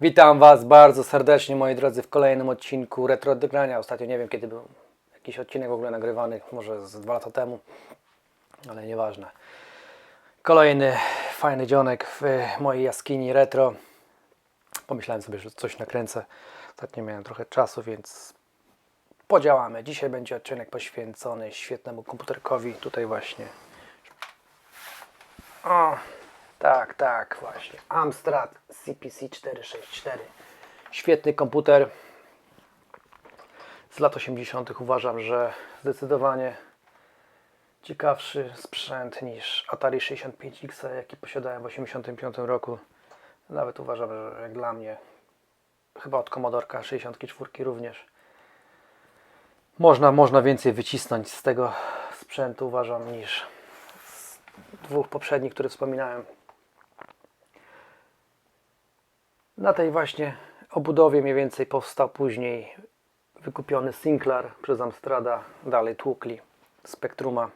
Witam Was bardzo serdecznie, moi drodzy, w kolejnym odcinku Retro Grania. Ostatnio nie wiem, kiedy był jakiś odcinek w ogóle nagrywany, może z dwa lata temu, ale nieważne. Kolejny fajny dzionek w mojej jaskini retro. Pomyślałem sobie, że coś nakręcę. Ostatnio miałem trochę czasu, więc podziałamy. Dzisiaj będzie odcinek poświęcony świetnemu komputerkowi. Tutaj właśnie. O, tak, tak, właśnie. Amstrad CPC 464. Świetny komputer. Z lat 80. uważam, że zdecydowanie ciekawszy sprzęt niż Atari 65X, jaki posiadałem w 85 roku. Nawet uważam, że jak dla mnie, chyba od Commodorka 64 również. Można, można więcej wycisnąć z tego sprzętu, uważam, niż z dwóch poprzednich, które wspominałem. Na tej właśnie obudowie mniej więcej powstał później wykupiony Sinclair przez Amstrada, dalej tłukli Spectruma.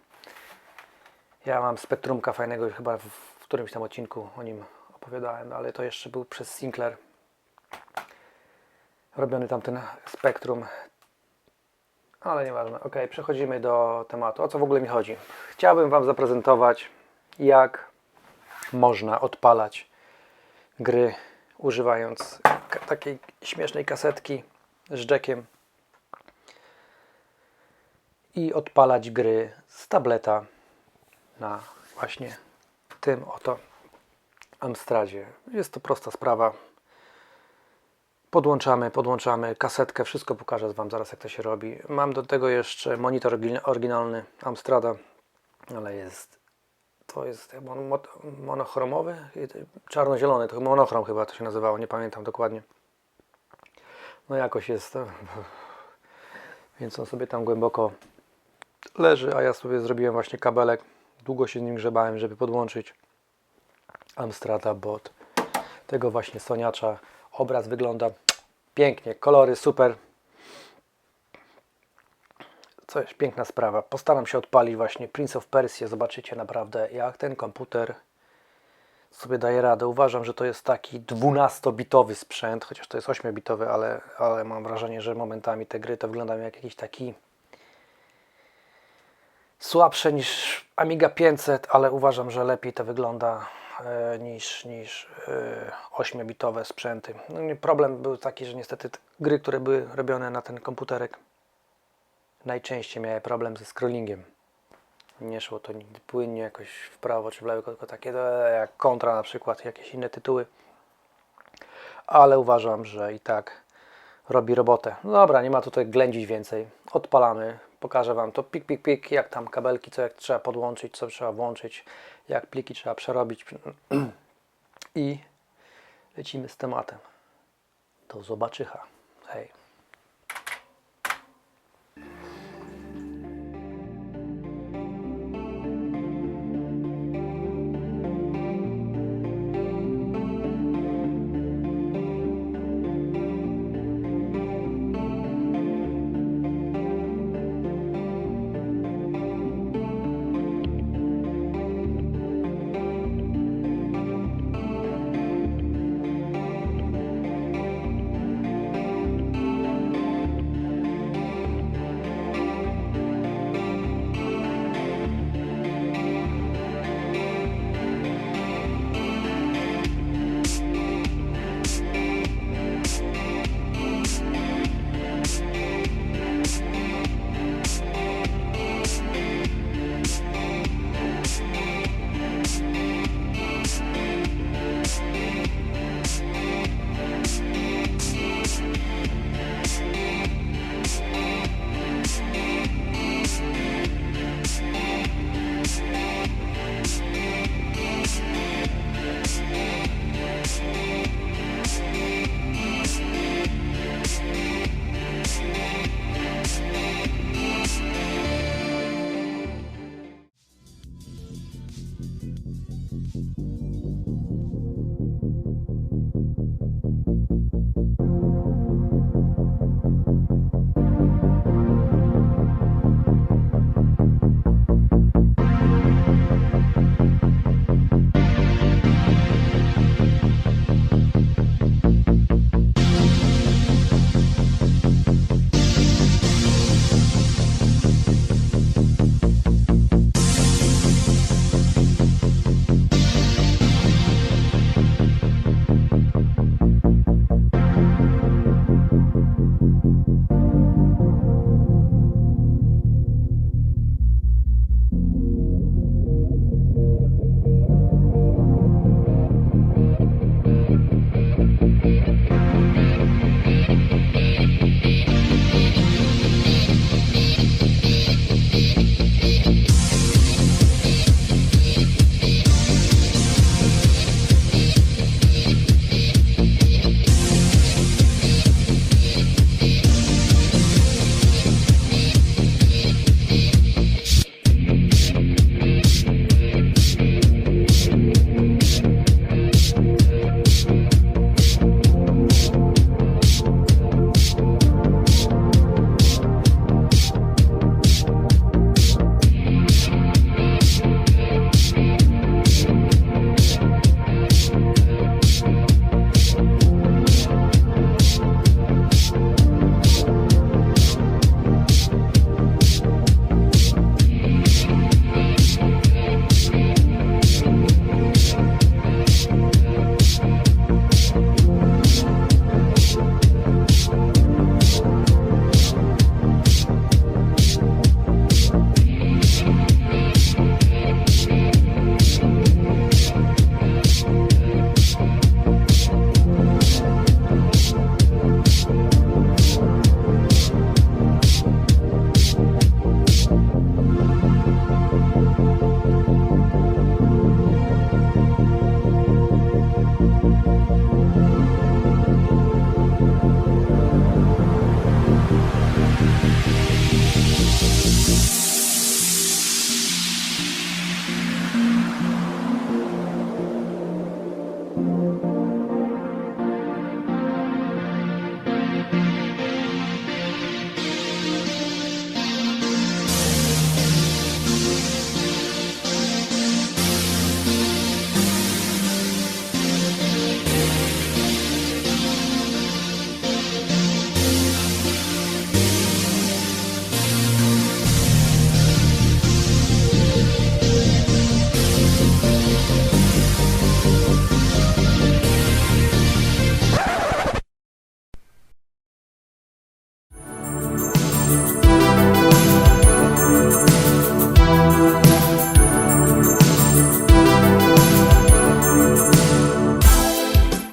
Ja mam Spectrumka fajnego chyba w, którymś tam odcinku o nim opowiadałem, ale to jeszcze był przez Sinclair robiony tamten Spectrum. Ale nieważne. Ok, przechodzimy do tematu. O co w ogóle mi chodzi? Chciałbym Wam zaprezentować, jak można odpalać gry używając takiej śmiesznej kasetki z jackiem i odpalać gry z tableta na właśnie tym oto Amstradzie. Jest to prosta sprawa. Podłączamy, podłączamy kasetkę, wszystko pokażę Wam zaraz jak to się robi. Mam do tego jeszcze monitor orygin- oryginalny Amstrada, ale jest to jest chyba mon- monochromowy, czarno-zielony, to monochrom chyba to się nazywało, nie pamiętam dokładnie. No jakoś jest, więc on sobie tam głęboko leży, a ja sobie zrobiłem właśnie kabelek. Długo się z nim grzebałem, żeby podłączyć Amstrada bot tego właśnie soniacza. Obraz wygląda pięknie, kolory super. Coś, piękna sprawa. Postaram się odpalić właśnie Prince of Persia. Zobaczycie naprawdę, jak ten komputer sobie daje radę. Uważam, że to jest taki 12-bitowy sprzęt, chociaż to jest 8-bitowy, ale, ale mam wrażenie, że momentami te gry to wyglądają jak jakiś taki słabsze niż Amiga 500, ale uważam, że lepiej to wygląda e, niż, niż e, 8-bitowe sprzęty. No, problem był taki, że niestety te gry, które były robione na ten komputerek, najczęściej miałem problem ze scrollingiem. Nie szło to nigdy płynnie jakoś w prawo czy w lewo, tylko takie jak kontra na przykład, jakieś inne tytuły. Ale uważam, że i tak robi robotę. No dobra, nie ma tutaj ględzić więcej. Odpalamy, pokażę Wam to pik, pik, pik, jak tam kabelki, co jak trzeba podłączyć, co trzeba włączyć, jak pliki trzeba przerobić i lecimy z tematem. Do zobaczycha. Hej.